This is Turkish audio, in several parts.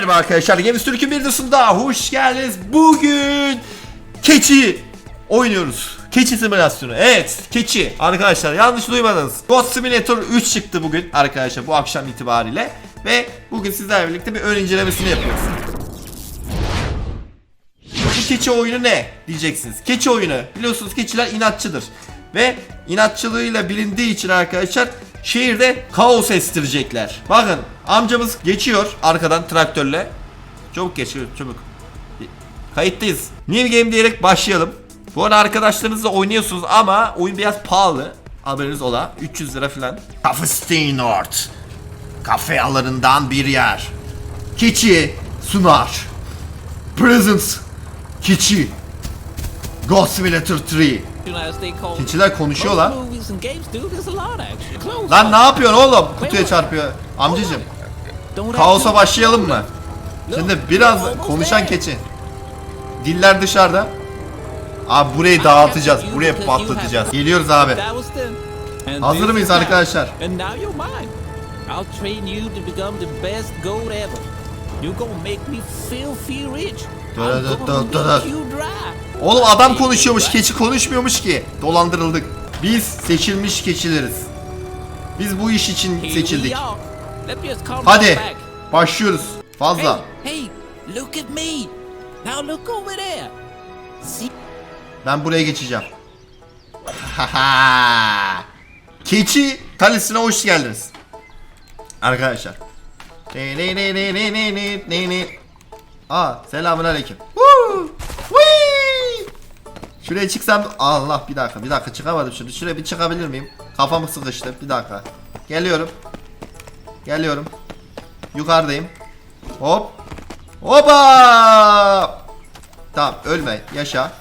Merhaba arkadaşlar Games Türk'ün bir videosunda hoş geldiniz. Bugün keçi oynuyoruz. Keçi simülasyonu. Evet, keçi. Arkadaşlar yanlış duymadınız. Ghost Simulator 3 çıktı bugün arkadaşlar bu akşam itibariyle ve bugün sizlerle birlikte bir ön incelemesini yapıyoruz. Bu keçi oyunu ne diyeceksiniz. Keçi oyunu biliyorsunuz keçiler inatçıdır. Ve inatçılığıyla bilindiği için arkadaşlar şehirde kaos estirecekler. Bakın amcamız geçiyor arkadan traktörle. Çabuk geçiyor çabuk. Kayıttayız. New game diyerek başlayalım. Bu arada arkadaşlarınızla oynuyorsunuz ama oyun biraz pahalı. Haberiniz ola. 300 lira falan. Cafe Steinort. Kafe alanından bir yer. Keçi sunar. Presents. Keçi. Ghost Simulator 3. Keçiler konuşuyor lan. Lan ne yapıyorsun oğlum? Kutuya çarpıyor. Amcacım. Kaosa başlayalım mı? Şimdi biraz konuşan keçi. Diller dışarıda. Abi burayı dağıtacağız. Buraya patlatacağız. Geliyoruz abi. Hazır mıyız arkadaşlar? Oğlum adam konuşuyormuş, keçi konuşmuyormuş ki. Dolandırıldık. Biz seçilmiş keçileriz. Biz bu iş için seçildik. Hadi. Başlıyoruz. Fazla. Hey, look at me. Now look over there. See? Ben buraya geçeceğim. Keçi kalesine hoş geldiniz. Arkadaşlar. Ne ne ne ne ne ne ne ne ne. Aa selamun aleyküm. Şuraya çıksam Allah bir dakika bir dakika çıkamadım şimdi. Şuraya bir çıkabilir miyim? Kafam sıkıştı. Bir dakika. Geliyorum. Geliyorum. Yukarıdayım. Hop. Hopa! Tamam ölme yaşa.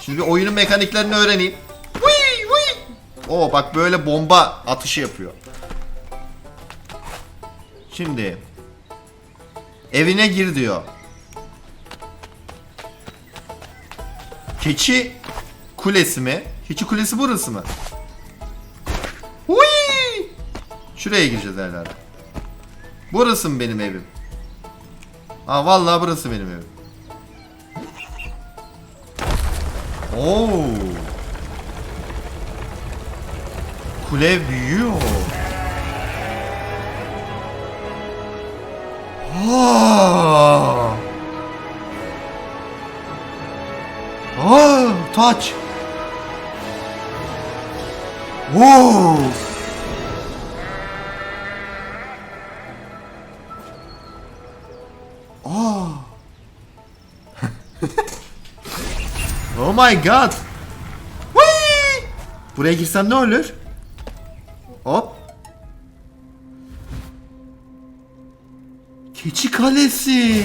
Şimdi oyunun mekaniklerini öğreneyim. Whee, whee. Oo bak böyle bomba atışı yapıyor. Şimdi evine gir diyor. Keçi kulesi mi? Keçi kulesi burası mı? Şuraya gireceğiz herhalde. Burası mı benim evim? Aa vallahi burası benim evim. Oo. Kule büyüyor. Aa. Aa, taç. Oo. Oh my god. Whee! Buraya girsem ne olur? Hop. Keçi Kalesi.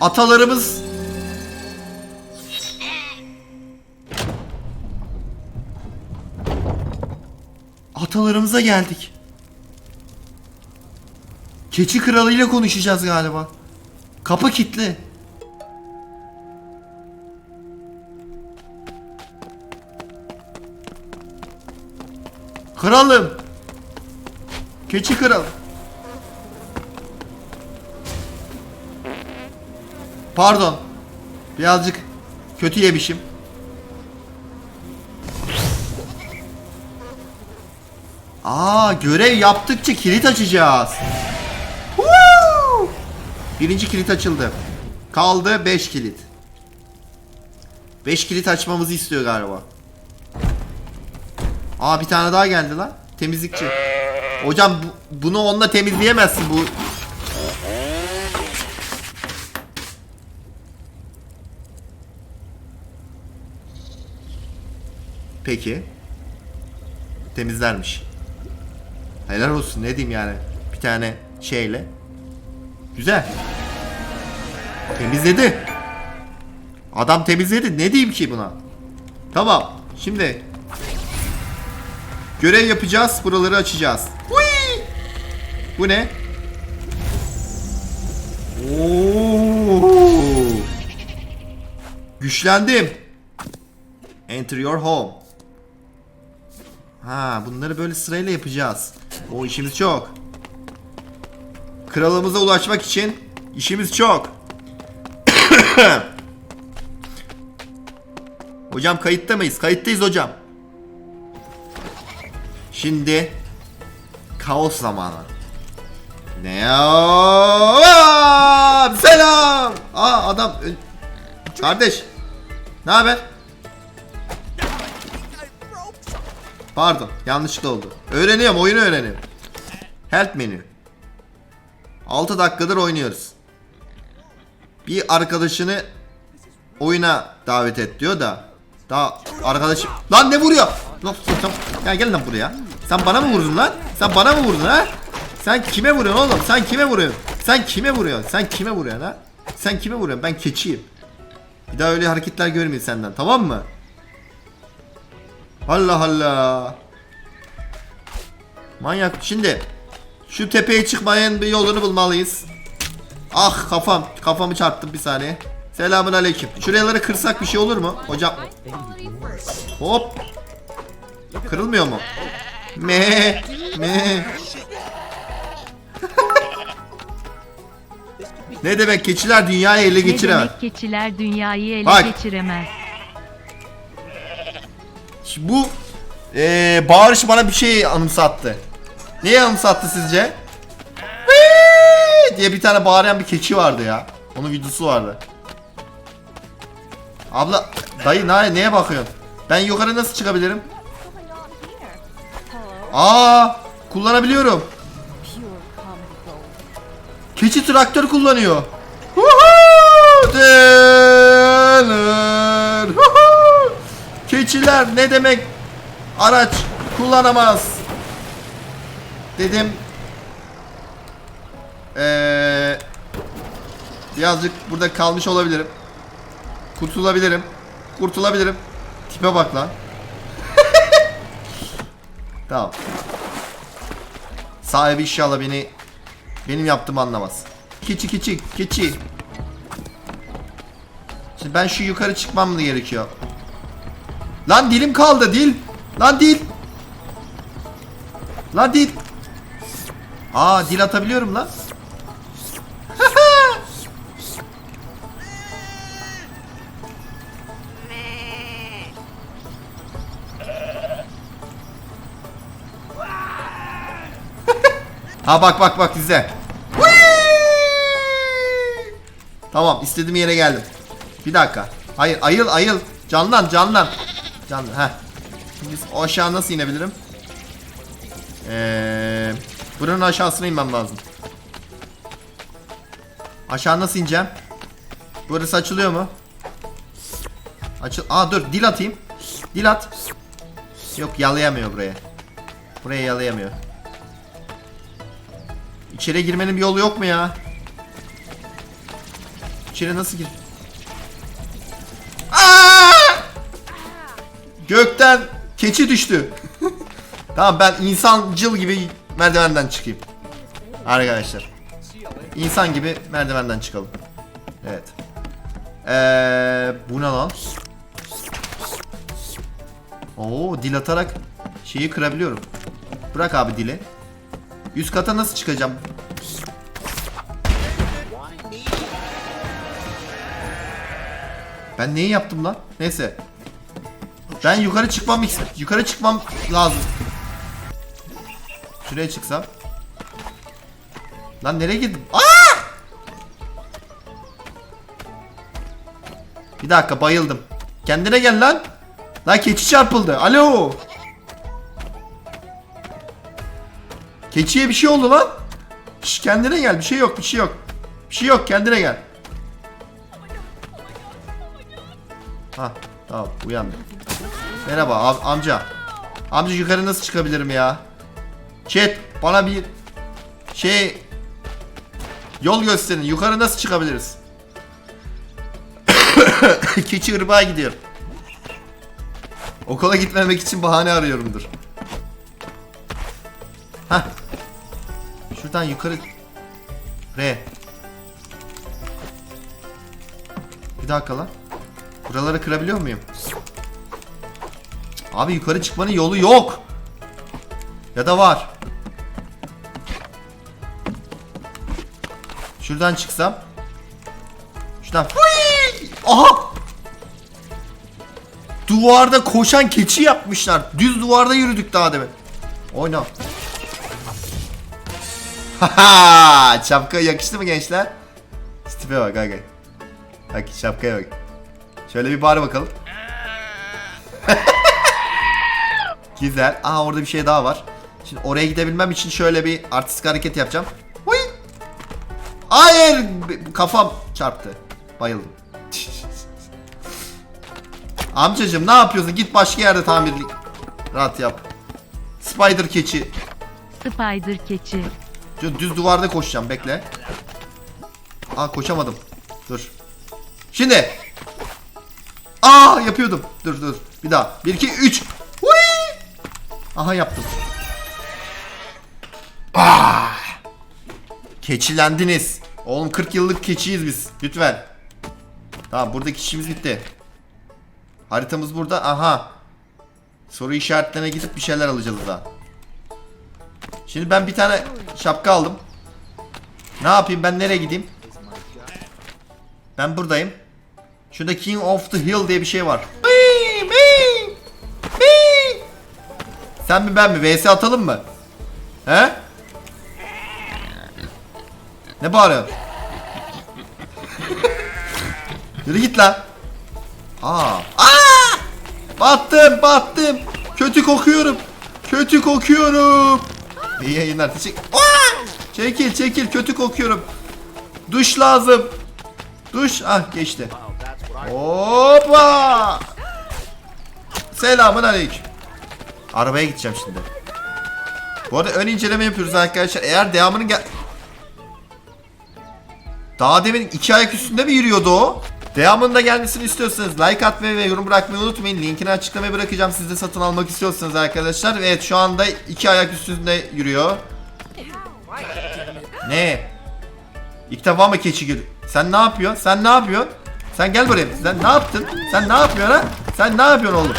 Atalarımız Atalarımıza geldik. Keçi Kralı ile konuşacağız galiba. Kapı kilitli. Kralım. Keçi kral. Pardon. Birazcık kötü yemişim. Aa görev yaptıkça kilit açacağız. Woo! Birinci kilit açıldı. Kaldı 5 kilit. 5 kilit açmamızı istiyor galiba. Aa bir tane daha geldi lan. Temizlikçi. Hocam bu- bunu onunla temizleyemezsin bu. Peki. Temizlermiş. Helal olsun ne diyeyim yani. Bir tane şeyle. Güzel. Temizledi. Adam temizledi. Ne diyeyim ki buna? Tamam. Şimdi Görev yapacağız. Buraları açacağız. Hui! Bu ne? Oo! Güçlendim. Enter your home. Ha, bunları böyle sırayla yapacağız. O işimiz çok. Kralımıza ulaşmak için işimiz çok. hocam kayıtta mıyız? Kayıttayız hocam. Şimdi kaos zamanı. Aa, Selam. Aa adam ö- kardeş. Ne haber? Pardon, yanlışlıkla oldu. Öğreniyorum, oyunu öğreniyorum. Help menü. 6 dakikadır oynuyoruz. Bir arkadaşını oyuna davet et diyor da daha arkadaşım lan ne vuruyor? Lan Ya gel lan buraya. Sen bana mı vurdun lan? Sen bana mı vurdun ha? Sen kime vuruyorsun oğlum? Sen kime vuruyorsun? Sen kime vuruyorsun? Sen kime vuruyorsun ha? Sen kime vuruyorsun? Ben keçiyim. Bir daha öyle hareketler görmeyeyim senden tamam mı? Allah Allah. Manyak. Şimdi şu tepeye çıkmayan bir yolunu bulmalıyız. Ah kafam. Kafamı çarptım bir saniye. Selamun aleyküm. Şuraları kırsak bir şey olur mu? Hocam. Hop. Kırılmıyor mu? Me me. ne demek keçiler dünyayı ele Ne geçiremez. demek keçiler dünyayı ele Bak. geçiremez. Şimdi Bu eee bağırış bana bir şey anımsattı. Neyi anımsattı sizce? Diye bir tane bağıran bir keçi vardı ya. Onun videosu vardı. Abla dayı ne, neye bakıyorsun? Ben yukarı nasıl çıkabilirim? Aa kullanabiliyorum. Keçi traktör kullanıyor. Keçiler ne demek araç kullanamaz dedim. Ee, birazcık burada kalmış olabilirim. Kurtulabilirim. Kurtulabilirim. Tipe bak lan. Tamam. Sahibi inşallah beni benim yaptığımı anlamaz. Keçi keçi keçi. Şimdi ben şu yukarı çıkmam mı gerekiyor? Lan dilim kaldı dil. Lan dil. Lan dil. Aa dil atabiliyorum lan. Ha bak bak bak izle. Tamam istediğim yere geldim. Bir dakika. Hayır ayıl ayıl. Canlan canlan. Canlan. Heh. Şimdi o aşağı nasıl inebilirim? Eee buranın aşağısına inmem lazım. Aşağı nasıl ineceğim? Burası açılıyor mu? Açıl. Aa dur dil atayım. Dil at. Yok yalayamıyor buraya. Buraya yalayamıyor. İçeriye girmenin bir yolu yok mu ya? İçeri nasıl gir? Aa! Gökten keçi düştü. tamam ben insancıl gibi merdivenden çıkayım. Arkadaşlar. İnsan gibi merdivenden çıkalım. Evet. Eee bu ne lan? Oo dil atarak şeyi kırabiliyorum. Bırak abi dili. Üst kata nasıl çıkacağım? Ben neyi yaptım lan? Neyse. Ben yukarı çıkmam yukarı çıkmam lazım. Şuraya çıksam. Lan nereye gittim? Aa! Bir dakika bayıldım. Kendine gel lan. Lan keçi çarpıldı. Alo. Keçiye bir şey oldu lan. Şş, kendine gel. Bir şey yok, bir şey yok. Bir şey yok, kendine gel. Ha, tamam uyandı. Merhaba am- amca. Amca yukarı nasıl çıkabilirim ya? Chat bana bir şey yol gösterin. Yukarı nasıl çıkabiliriz? Keçi ırmağa gidiyor. Okula gitmemek için bahane arıyorumdur. Hah. Şuradan yukarı R. Bir dakika lan. Buraları kırabiliyor muyum? Abi yukarı çıkmanın yolu yok. Ya da var. Şuradan çıksam. Şuradan. Aha! Duvarda koşan keçi yapmışlar. Düz duvarda yürüdük daha demin. Oyna. Haha! Şapka yakıştı mı gençler? Stipe bak aga. Bak şapkaya bak. Şöyle bir bağır bakalım. Güzel. Aa orada bir şey daha var. Şimdi oraya gidebilmem için şöyle bir artistik hareket yapacağım. Huy! Hayır! Kafam çarptı. Bayıldım. Amcacım ne yapıyorsun? Git başka yerde tamirlik. Rahat yap. Spider keçi. Spider keçi. Düz duvarda koşacağım bekle. Aa koşamadım. Dur. Şimdi. Aa yapıyordum. Dur dur. Bir daha. 1 2 3. Aha yaptım. Ah! Keçilendiniz. Oğlum 40 yıllık keçiyiz biz. Lütfen. Tamam buradaki işimiz bitti. Haritamız burada. Aha. Soru işaretlerine gidip bir şeyler alacağız daha. Şimdi ben bir tane şapka aldım. Ne yapayım ben nereye gideyim? Ben buradayım. Şurada King of the Hill diye bir şey var. Sen mi ben mi? VS atalım mı? He? Ne bağırıyorsun? Yürü git lan. Aa. Aa! Battım, battım. Kötü kokuyorum. Kötü kokuyorum. İyi yayınlar. Teşekkür. Aa! Çekil, çekil. Kötü kokuyorum. Duş lazım. Duş. Ah geçti. Hoppa. Selamun aleyküm. Arabaya gideceğim şimdi. Bu arada ön inceleme yapıyoruz arkadaşlar. Eğer devamını gel... Daha demin iki ayak üstünde mi yürüyordu o? Devamının da gelmesini istiyorsanız like atmayı ve yorum bırakmayı unutmayın. Linkini açıklamaya bırakacağım. Siz de satın almak istiyorsanız arkadaşlar. Evet şu anda iki ayak üstünde yürüyor. Ne? İlk defa mı keçi gir? Sen ne yapıyorsun? Sen ne yapıyorsun? Sen gel buraya. Sen ne yaptın? Sen ne yapıyorsun ha? Sen ne yapıyorsun oğlum?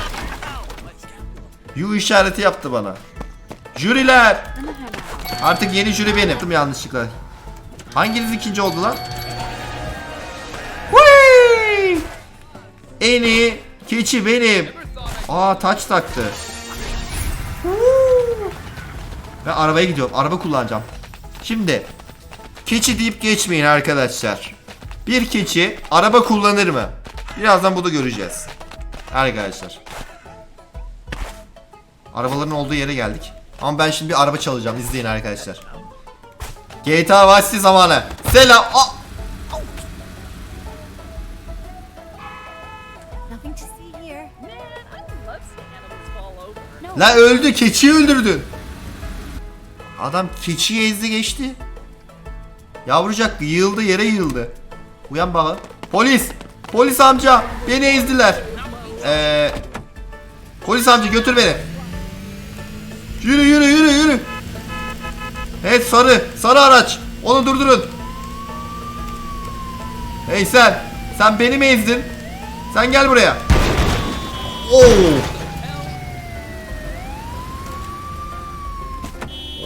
Yu işareti yaptı bana. Jüriler. Artık yeni jüri benim. Yanlışlıkla. Hanginiz ikinci oldu lan? En iyi keçi benim. Aa taç taktı. Ben arabaya gidiyorum. Araba kullanacağım. Şimdi keçi deyip geçmeyin arkadaşlar. Bir keçi araba kullanır mı? Birazdan bunu göreceğiz. Arkadaşlar. Arabaların olduğu yere geldik. Ama ben şimdi bir araba çalacağım. İzleyin arkadaşlar. GTA Vice zamanı. Selam. Aa! La öldü. Keçiyi öldürdün. Adam keçiyi ezdi geçti. Yavrucak yığıldı yere yığıldı. Uyan baba. Polis. Polis amca. Beni ezdiler. Eee. Polis amca götür beni. Yürü yürü yürü yürü. Evet sarı. Sarı araç. Onu durdurun. Hey sen. Sen beni mi ezdin? Sen gel buraya. Oo.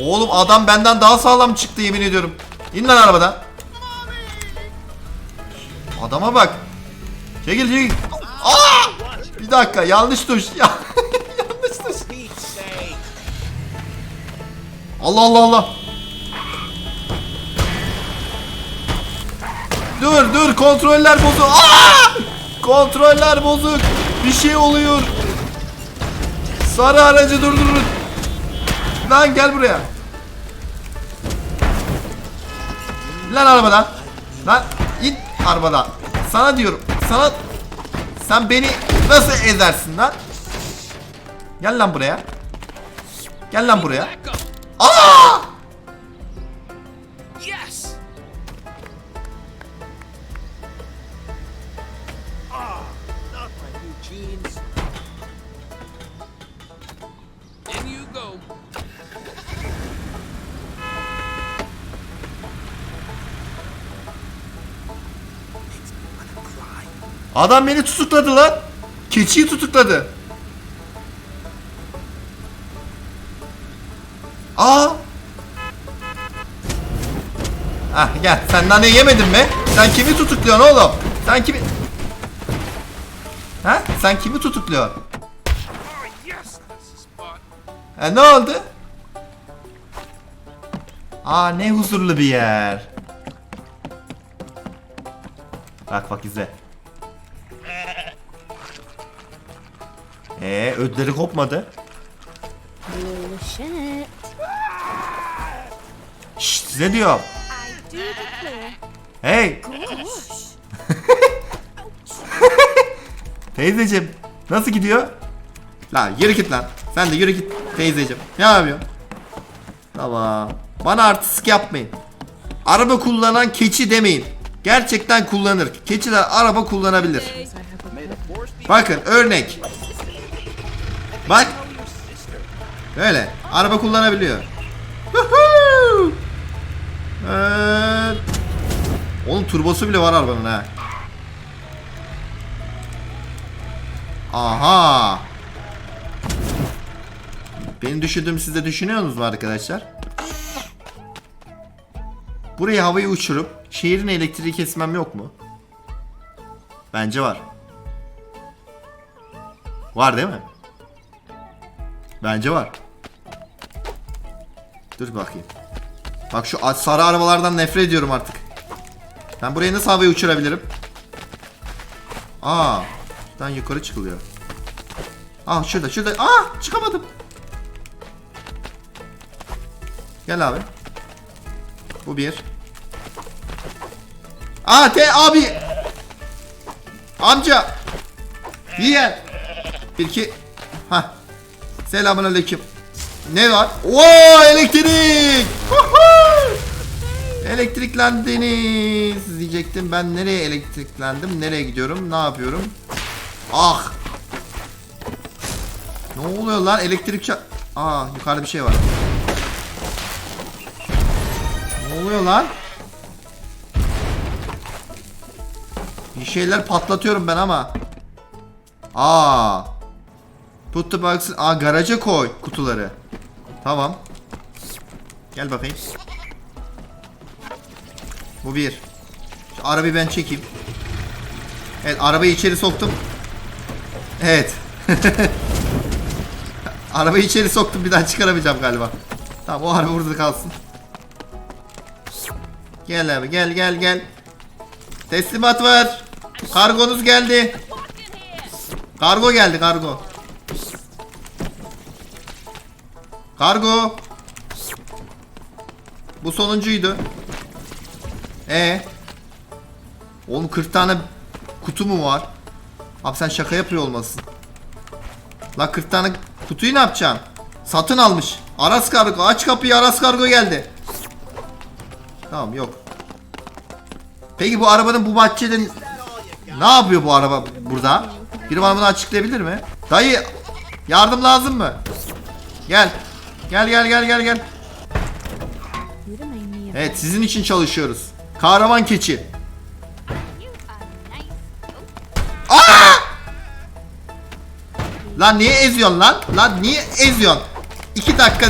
Oğlum adam benden daha sağlam çıktı yemin ediyorum. İn lan arabadan. Adama bak. Çekil çekil. Aa! Bir dakika yanlış tuş. Ya- yanlış tuş. Allah Allah Allah. Dur dur kontroller bozuk. Aa! Kontroller bozuk. Bir şey oluyor. Sarı aracı durdurun. Lan gel buraya. Lan arabadan. Lan in arabadan. Sana diyorum. Sana sen beni nasıl ezersin lan? Gel lan buraya. Gel lan buraya. Aa! Adam beni tutukladı lan. Keçiyi tutukladı. Aa! Ah gel sen nane yemedin mi? Sen kimi tutukluyorsun oğlum? Sen kimi... Ha? Sen kimi tutukluyorsun? E ne oldu? Aa ne huzurlu bir yer. Bak bak izle. Ee ödleri kopmadı. Şşt size diyorum. Hey teyzeciğim nasıl gidiyor? Lan yürü git lan. Sen de yürü git teyzeciğim. Ne yapıyorsun? Tamam. Bana artistik yapmayın. Araba kullanan keçi demeyin. Gerçekten kullanır. Keçiler araba kullanabilir. Bakın örnek. Bak. Böyle. Araba kullanabiliyor. Evet. Onun turbosu bile var arabanın ha. Aha. Benim düşündüğüm siz de düşünüyorsunuz mu arkadaşlar? Burayı havaya uçurup şehrin elektriği kesmem yok mu? Bence var. Var değil mi? Bence var. Dur bakayım. Bak şu sarı arabalardan nefret ediyorum artık. Ben burayı nasıl havaya uçurabilirim? Aa, şuradan yukarı çıkılıyor. Aa şurada şurada. Aa çıkamadım. Gel abi. Bu bir. Aa te abi. Amca. Yeğen. Bir iki. Selamun aleyküm. Ne var? Oo elektrik. Elektriklendiniz diyecektim. Ben nereye elektriklendim? Nereye gidiyorum? Ne yapıyorum? Ah. Ne oluyor lan? Elektrik ça- Aa yukarıda bir şey var. Ne oluyor lan? Bir şeyler patlatıyorum ben ama. Aa. Put the box. Aa garaja koy kutuları. Tamam. Gel bakayım. Bu bir. Şu arabayı ben çekeyim. Evet arabayı içeri soktum. Evet. arabayı içeri soktum bir daha çıkaramayacağım galiba. Tamam o araba burada kalsın. Gel abi gel gel gel. Teslimat var. Kargonuz geldi. Kargo geldi kargo. Kargo. Bu sonuncuydu. E Oğlum 40 tane kutu mu var? Abi sen şaka yapıyor olmasın. La 40 tane kutuyu ne yapacaksın? Satın almış. Aras kargo. Aç kapıyı Aras kargo geldi. Tamam yok. Peki bu arabanın bu bahçede ne yapıyor bu araba burada? Biri bana bunu açıklayabilir mi? Dayı yardım lazım mı? Gel. Gel gel gel gel gel. Evet sizin için çalışıyoruz. Kahraman keçi. Aa! Lan niye eziyorsun lan? Lan niye eziyorsun? İki dakika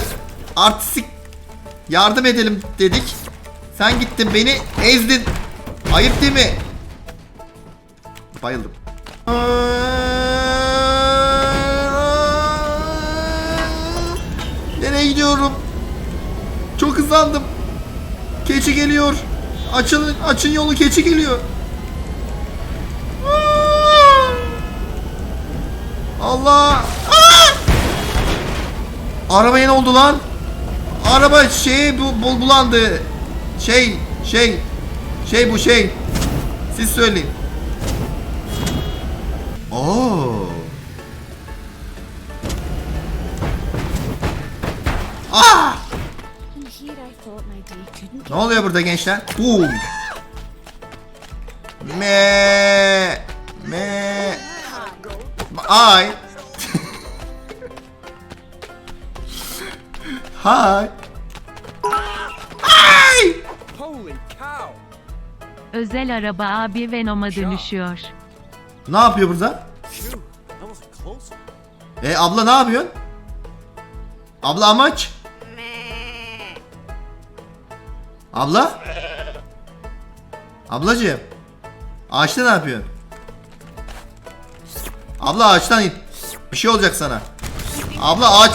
artistik yardım edelim dedik. Sen gittin beni ezdin. Ayıp değil mi? Bayıldım. Gidiyorum? Çok hızlandım. Keçi geliyor. Açın, açın yolu keçi geliyor. Allah! Aa! Arabaya ne oldu lan? Araba şey bu bul bulandı. Şey şey şey bu şey. Siz söyleyin. Oo. Oluyor burada gençler? Boom. Me me ay. Hi. Ay! Holy cow! Özel araba abi Venom'a dönüşüyor. Ne yapıyor burada? E abla ne yapıyorsun? Abla amaç? Abla? Ablacığım. Ağaçta ne yapıyorsun? Abla ağaçtan in. Bir şey olacak sana. Abla ağaç.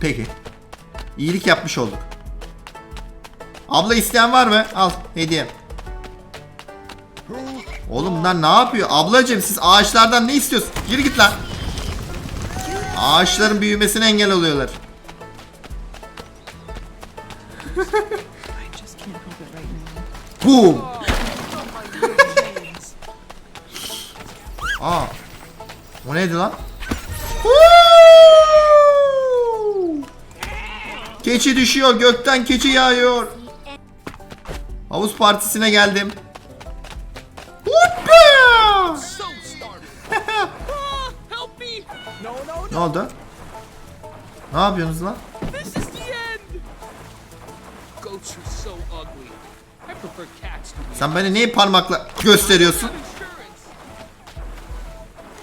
Peki. İyilik yapmış olduk. Abla isteyen var mı? Al hediye. Oğlum bunlar ne yapıyor? Ablacığım siz ağaçlardan ne istiyorsun? Geri git lan. Ağaçların büyümesine engel oluyorlar. Boom. Aa. O neydi lan? Keçi düşüyor gökten keçi yağıyor. Havuz partisine geldim. Oldu? Ne yapıyorsunuz lan? Sen beni niye parmakla gösteriyorsun?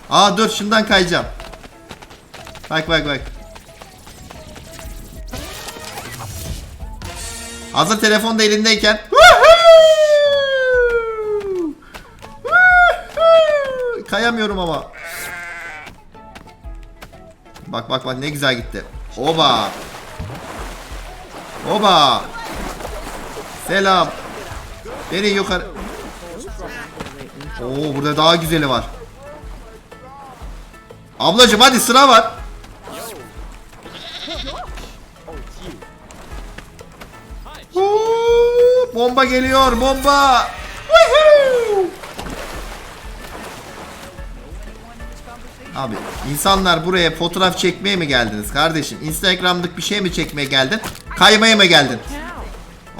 Aa dur şundan kayacağım. Bak bak bak. Hazır telefon da elindeyken. Kayamıyorum ama. Bak bak bak ne güzel gitti. Oba. Oba. Selam. Beni yukarı. Oo burada daha güzeli var. Ablacım hadi sıra var. Huu, bomba geliyor bomba. Abi insanlar buraya fotoğraf çekmeye mi geldiniz kardeşim? Instagram'lık bir şey mi çekmeye geldin? Kaymaya mı geldin?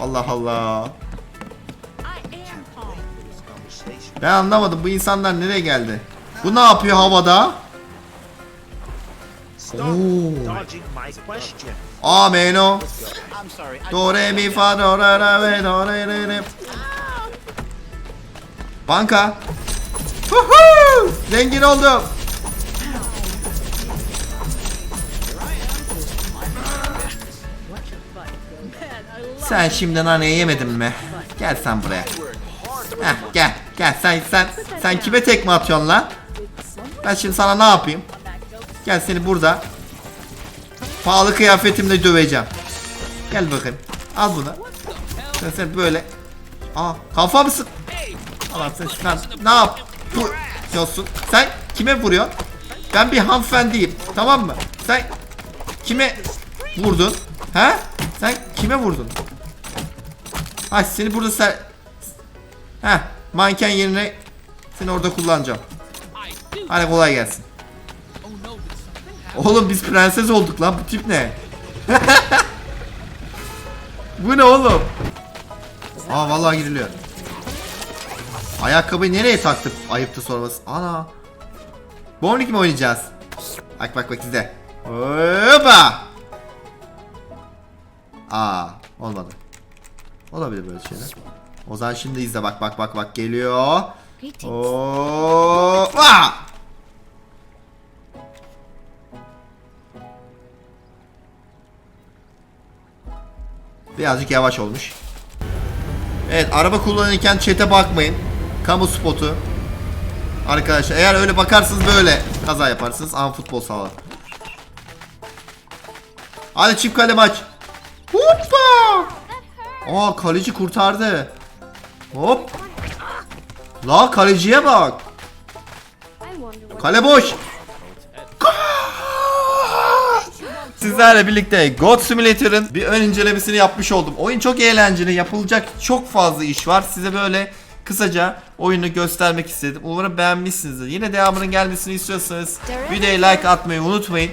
Allah Allah. Ben anlamadım bu insanlar nereye geldi? Bu ne yapıyor havada? Sorry. I Do re mi fa do ra ra ve do re re re. Banka. Zengin oldum. Sen şimdi naneyi yemedin mi? Gel sen buraya. Heh, gel. Gel sen sen sen kime tekme atıyorsun lan? Ben şimdi sana ne yapayım? Gel seni burada pahalı kıyafetimle döveceğim. Gel bakayım. Al bunu. Sen, sen böyle. Aa kafa mısın? Allah sen sen ne yapıyorsun? Sen kime vuruyorsun? Ben bir hanımefendiyim. Tamam mı? Sen kime vurdun? He? Sen kime vurdun? Ha seni burada sen... Heh manken yerine seni orada kullanacağım. Hadi kolay gelsin. Oğlum biz prenses olduk lan bu tip ne? bu ne oğlum? Aa vallahi giriliyor. Ayakkabıyı nereye taktık? Ayıptı sorması. Ana. Bowling mi oynayacağız? Bak bak bak izle. Hoppa. Aa olmadı. Olabilir böyle şeyler. O zaman şimdi izle bak bak bak bak geliyor. Hoppa. Birazcık yavaş olmuş. Evet araba kullanırken çete bakmayın. Kamu spotu. Arkadaşlar eğer öyle bakarsınız böyle kaza yaparsınız. Ama futbol sağlar. Hadi çift kale maç. Hoppa! Aa kaleci kurtardı. Hop. La kaleciye bak. Kale boş. Sizlerle birlikte God Simulator'ın bir ön incelemesini yapmış oldum. Oyun çok eğlenceli, yapılacak çok fazla iş var. Size böyle kısaca oyunu göstermek istedim. Umarım beğenmişsinizdir. Yine devamının gelmesini istiyorsanız videoya like atmayı unutmayın.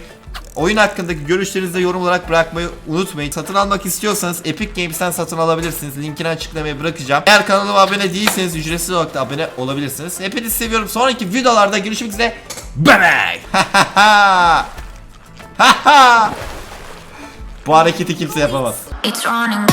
Oyun hakkındaki görüşlerinizi de yorum olarak bırakmayı unutmayın. Satın almak istiyorsanız Epic Games'ten satın alabilirsiniz. Linkini açıklamaya bırakacağım. Eğer kanalıma abone değilseniz ücretsiz olarak da abone olabilirsiniz. Hepinizi seviyorum. Sonraki videolarda görüşmek üzere. Bye bye. Bu hareketi kimse yapamaz. It's running.